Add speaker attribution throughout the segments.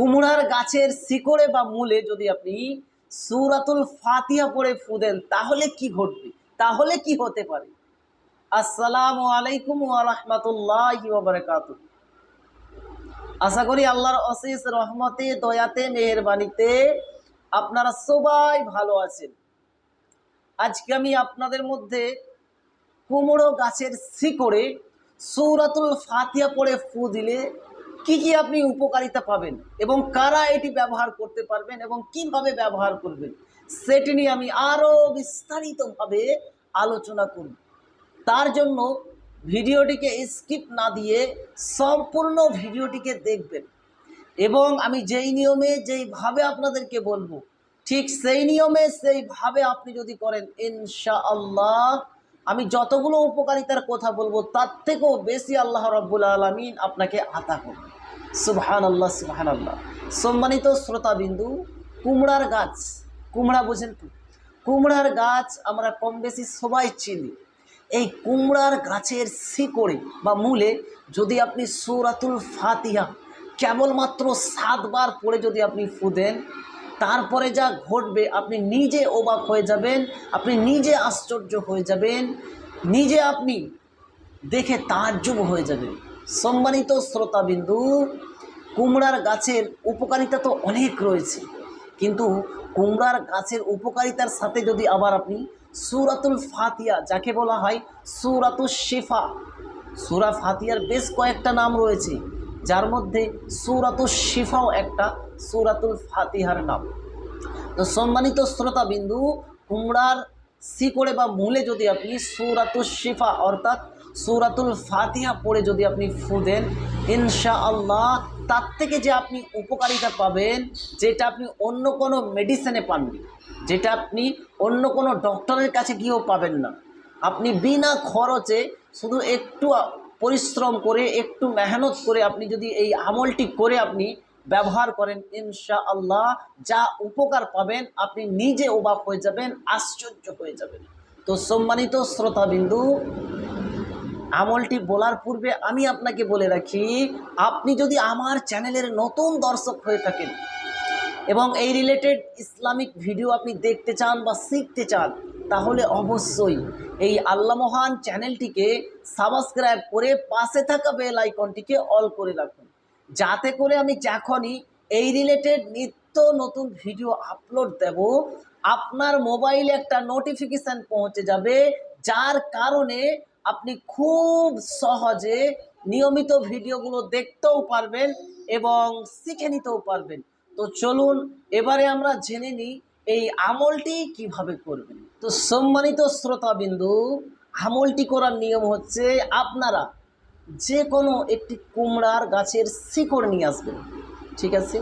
Speaker 1: কুমড়ার গাছের শিকড়ে বা মূলে যদি আপনি সুরাতুল ফাতিয়া পড়ে ফুদেন তাহলে কি ঘটবে? তাহলে কি হতে পারে? আসসালামু আলাইকুম বারাকাতুহু। আশা করি আল্লাহর অশেষ রহমতে, দয়াতে, মেহেরবানিতে আপনারা সবাই ভালো আছেন। আজকে আমি আপনাদের মধ্যে কুমড়ো গাছের শিকড়ে সৌরাতুল ফাতিয়া পড়ে ফু দিলে কি কি আপনি উপকারিতা পাবেন এবং কারা এটি ব্যবহার করতে পারবেন এবং কীভাবে ব্যবহার করবেন, সেটি নিয়ে আমি আরও বিস্তারিতভাবে আলোচনা করব। তার জন্য ভিডিওটিকে স্কিপ না দিয়ে সম্পূর্ণ ভিডিওটিকে দেখবেন এবং আমি যেই নিয়মে যেইভাবে আপনাদেরকে বলব, ঠিক সেই নিয়মে সেইভাবে আপনি যদি করেন ইনশা আল্লাহ আমি যতগুলো উপকারিতার কথা বলব, তার থেকেও বেশি আল্লাহ রব্বুল আলমিন আপনাকে আতা করবে। সুবহান আল্লাহ সুবহান আল্লাহ সম্মানিত শ্রোতাবিন্দু, কুমড়ার গাছ, কুমড়া বোঝেন তো? কুমড়ার গাছ আমরা কম বেশি সবাই চিনি। এই কুমড়ার গাছের শিকড়ে বা মূলে যদি আপনি সৌরাতুল ফাতিহা কেবলমাত্র সাতবার পড়ে যদি আপনি ফুদেন তারপরে যা ঘটবে, আপনি নিজে অবাক হয়ে যাবেন, আপনি নিজে আশ্চর্য হয়ে যাবেন, নিজে আপনি দেখে তাজ্জব হয়ে যাবেন। সম্মানিত শ্রোতাবিন্দু, কুমড়ার গাছের উপকারিতা তো অনেক রয়েছে, কিন্তু কুমড়ার গাছের উপকারিতার সাথে যদি আবার আপনি সুরাতুল ফাতিয়া যাকে বলা হয় সুরাতুল শেফা, সুরা ফাতিয়ার বেশ কয়েকটা নাম রয়েছে যার মধ্যে সুরাতুল শিফাও একটা, সুরাতুল ফাতিহার নাম। তো সম্মানিত শ্রোতাবিন্দু কুমড়ার শিকড়ে বা মূলে যদি আপনি সুরাতুল শিফা অর্থাৎ সুরাতুল ফাতিহা পড়ে যদি আপনি ফু দেন ইনশা আল্লাহ তার থেকে যে আপনি উপকারিতা পাবেন, যেটা আপনি অন্য কোনো মেডিসিনে পাননি, যেটা আপনি অন্য কোনো ডক্টরের কাছে গিয়েও পাবেন না। আপনি বিনা খরচে শুধু একটু পরিশ্রম করে, একটু মেহনত করে আপনি যদি এই আমলটি করে আপনি ব্যবহার করেন ইনশা আল্লাহ যা উপকার পাবেন, আপনি নিজে অবাক হয়ে যাবেন, আশ্চর্য হয়ে যাবেন। তো সম্মানিত শ্রোতাবিন্দু, আমলটি বলার পূর্বে আমি আপনাকে বলে রাখি, আপনি যদি আমার চ্যানেলের নতুন দর্শক হয়ে থাকেন এবং এই রিলেটেড ইসলামিক ভিডিও আপনি দেখতে চান বা শিখতে চান তাহলে অবশ্যই এই আল্লাহ মহান চ্যানেলটিকে সাবস্ক্রাইব করে পাশে থাকা বেল আইকনটিকে অল করে রাখুন। যাতে করে আমি যখনই এই রিলেটেড নিত্য নতুন ভিডিও আপলোড দেব, আপনার মোবাইলে একটা নোটিফিকেশান পৌঁছে যাবে, যার কারণে আপনি খুব সহজে নিয়মিত ভিডিওগুলো দেখতেও পারবেন এবং শিখে নিতেও পারবেন। তো চলুন, এবারে আমরা জেনে নিই এই আমলটি কীভাবে করবেন? তো সম্মানিত শ্রোতাবিন্দু, আমলটি করার নিয়ম হচ্ছে আপনারা যে কোনো একটি কুমড়ার গাছের শিকড় নিয়ে আসবেন। ঠিক আছে?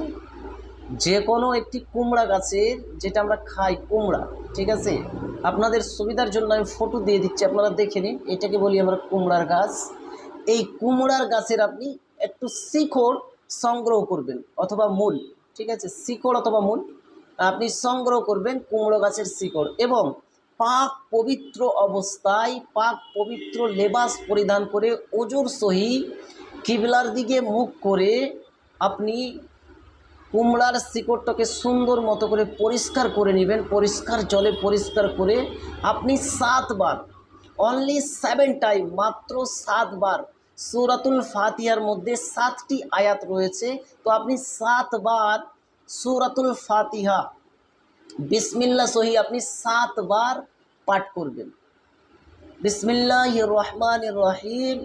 Speaker 1: যে কোনো একটি কুমড়া গাছের, যেটা আমরা খাই কুমড়া, ঠিক আছে? আপনাদের সুবিধার জন্য আমি ফটো দিয়ে দিচ্ছি, আপনারা দেখে নিন। এটাকে বলি আমরা কুমড়ার গাছ। এই কুমড়ার গাছের আপনি একটু শিকড় সংগ্রহ করবেন, অথবা মূল, ঠিক আছে? শিকড় অথবা মূল। আপনি সংগ্রহ করবেন কুমড়ো গাছের শিকড় এবং পাক পবিত্র অবস্থায় পাক পবিত্র লেবাস পরিধান করে ওজোর সহি কিবলার দিকে মুখ করে আপনি কুমড়ার শিকড়টাকে সুন্দর মতো করে পরিষ্কার করে নেবেন, পরিষ্কার জলে পরিষ্কার করে আপনি সাতবার অনলি সেভেন টাইম মাত্র সাতবার সুরাতুল ফাতিহার মধ্যে সাতটি আয়াত রয়েছে। তো আপনি সাতবার সুরাতুল ফাতিহা বিসমিল্লা সহি আপনি সাতবার পাঠ করবেন বিসমিল্লাহ রহমান রহিম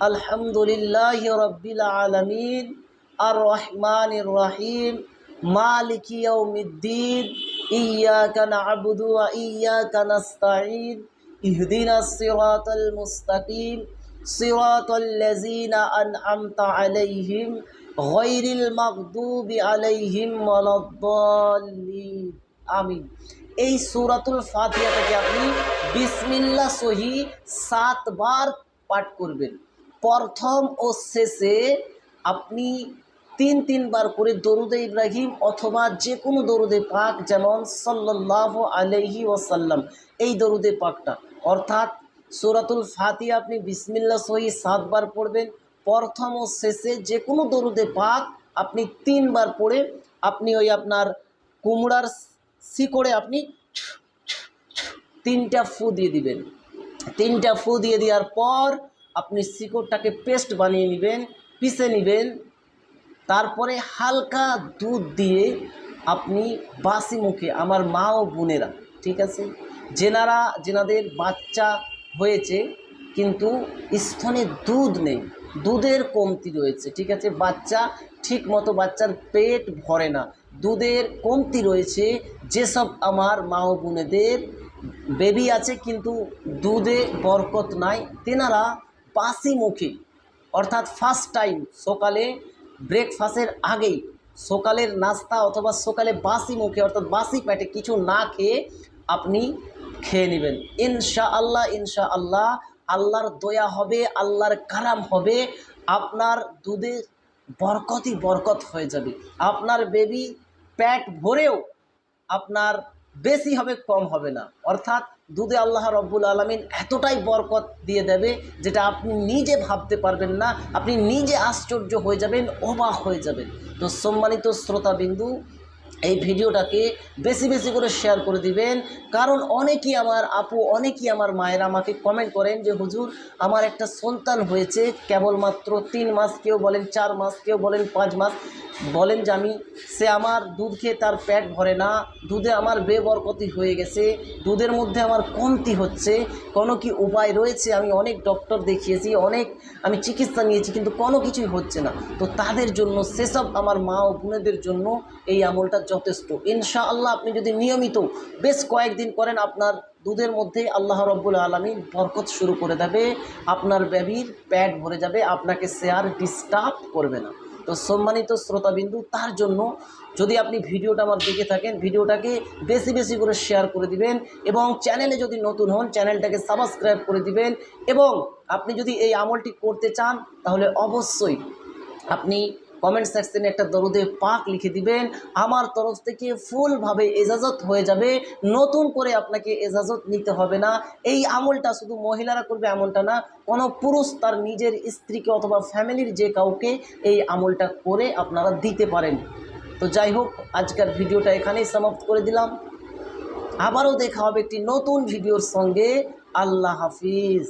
Speaker 1: আলহামদুলিল্লাহ রব্বিল আলমিন আর রহমান রহিম মালিক ইয়াউমিদ্দিন ইয়াকা না'বুদু ওয়া ইয়াকা নাস্তাঈন ইহদিনাস সিরাতাল মুস্তাকিম সিরাতাল লাযিনা আন'আমতা আলাইহিম আলাইহিম আমিন। এই সূরাতুল ফাতিহাটাকে আপনি বিসমিল্লাহ সহি সাতবার পাঠ করবেন। প্রথম ও শেষে আপনি তিন তিনবার করে দরুদে ইব্রাহিম অথবা যে কোনো দরুদে পাক যেমন সাল্লাহ আলহি ওসাল্লাম এই দরুদে পাকটা। অর্থাৎ সুরাতুল ফাতি আপনি বিসমিল্লা সহি সাতবার পড়বেন। প্রথম ও শেষে যে কোনো দরুদে পাক আপনি তিনবার পড়ে আপনি ওই আপনার কুমড়ার শিকড়ে আপনি তিনটা ফু দিয়ে দিবেন। তিনটা ফু দিয়ে দেওয়ার পর আপনি শিকড়টাকে পেস্ট বানিয়ে নেবেন, পিষে নেবেন। তারপরে হালকা দুধ দিয়ে আপনি বাসি মুখে, আমার মা ও বোনেরা, ঠিক আছে? যেনারা, যেনাদের বাচ্চা হয়েছে, কিন্তু স্তনে দুধ নেই। দুধের কমতি রয়েছে, ঠিক আছে? বাচ্চা ঠিক মতো বাচ্চার পেট ভরে না। দুধের কমতি রয়েছে, যেসব আমার মা ও বোনেদের বেবি আছে, কিন্তু দুধে বরকত নাই। তেনারা বাসি মুখে অর্থাৎ ফার্স্ট টাইম সকালে ব্রেকফাস্টের আগেই, সকালের নাস্তা অথবা সকালে বাসি মুখে অর্থাৎ বাসি পেটে কিছু না খেয়ে আপনি খেয়ে নেবেন। ইনশা আল্লাহ ইনশা আল্লাহ আল্লাহর দয়া হবে, আল্লাহর কারাম হবে, আপনার দুধে বরকতই বরকত হয়ে যাবে। আপনার বেবি প্যাট ভরেও আপনার বেশি হবে, কম হবে না। অর্থাৎ দুধে আল্লাহ রব্বুল আলমিন এতটাই বরকত দিয়ে দেবে যেটা আপনি নিজে ভাবতে পারবেন না, আপনি নিজে আশ্চর্য হয়ে যাবেন, অবাক হয়ে যাবেন। তো সম্মানিত শ্রোতাবিন্দু এই ভিডিওটাকে বেশি বেশি করে শেয়ার করে দিবেন। কারণ অনেকেই আমার আপু, অনেকেই আমার মায়েরা আমাকে কমেন্ট করেন যে, হুজুর, আমার একটা সন্তান হয়েছে কেবলমাত্র তিন মাস, কেউ বলেন চার মাস, কেউ বলেন পাঁচ মাস। বলেন যে আমি, সে আমার দুধ খেয়ে তার পেট ভরে না, দুধে আমার বেবরকতি হয়ে গেছে, দুধের মধ্যে আমার কমতি হচ্ছে, কোনো কি উপায় রয়েছে আমি অনেক ডক্টর দেখিয়েছি, অনেক আমি চিকিৎসা নিয়েছি, কিন্তু কোনো কিছুই হচ্ছে না। তো তাদের জন্য, সেসব আমার মা ও বোনেদের জন্য এই আমলটা যথেষ্ট। ইনশাআল্লাহ আপনি যদি নিয়মিত বেশ কয়েকদিন করেন, আপনার দুধের মধ্যে আল্লাহ রব্বুল আলমী বরকত শুরু করে দেবে, আপনার বেবির প্যাট ভরে যাবে, আপনাকে সে আর ডিস্টার্ব করবে না। তো সম্মানিত শ্রোতাবিন্দু, তার জন্য যদি আপনি ভিডিওটা আমার দেখে থাকেন, ভিডিওটাকে বেশি বেশি করে শেয়ার করে দিবেন এবং চ্যানেলে যদি নতুন হন চ্যানেলটাকে সাবস্ক্রাইব করে দিবেন এবং আপনি যদি এই আমলটি করতে চান, তাহলে অবশ্যই আপনি কমেন্ট সেকশনে একটা দরুদে পাক লিখে দিবেন। আমার তরফ থেকে ফুলভাবে এজাজত হয়ে যাবে। নতুন করে আপনাকে এজাজত নিতে হবে না। এই আমলটা শুধু মহিলারা করবে এমনটা না, কোনো পুরুষ তার নিজের স্ত্রীকে অথবা ফ্যামিলির যে কাউকে এই আমলটা করে আপনারা দিতে পারেন। তো যাই হোক, আজকের ভিডিওটা এখানেই সমাপ্ত করে দিলাম। আবারও দেখা হবে একটি নতুন ভিডিওর সঙ্গে। আল্লাহ হাফিজ।